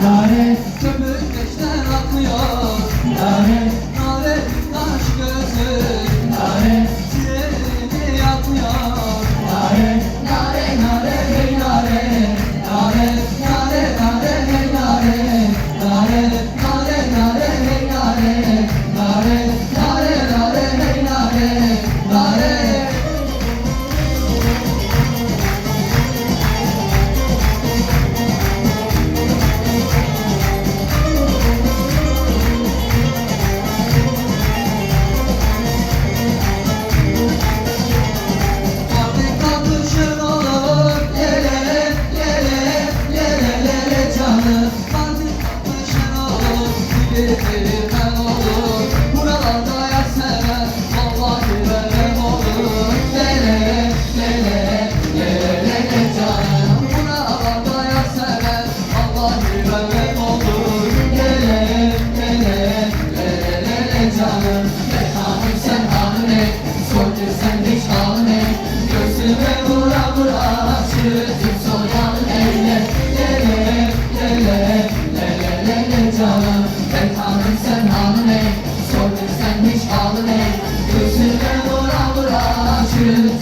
나의 sen hiç ağlama Gözüme vura vura çığlık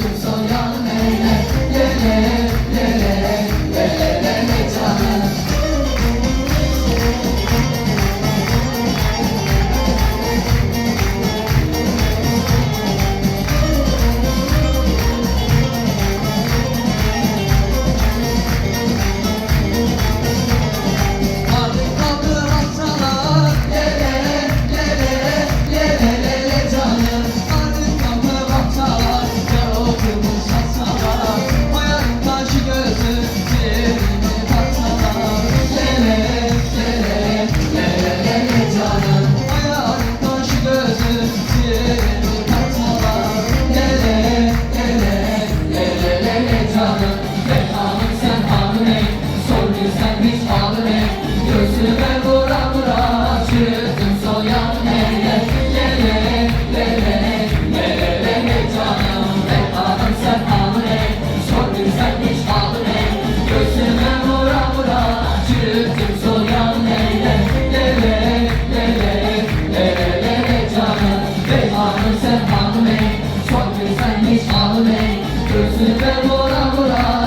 看我浪不浪。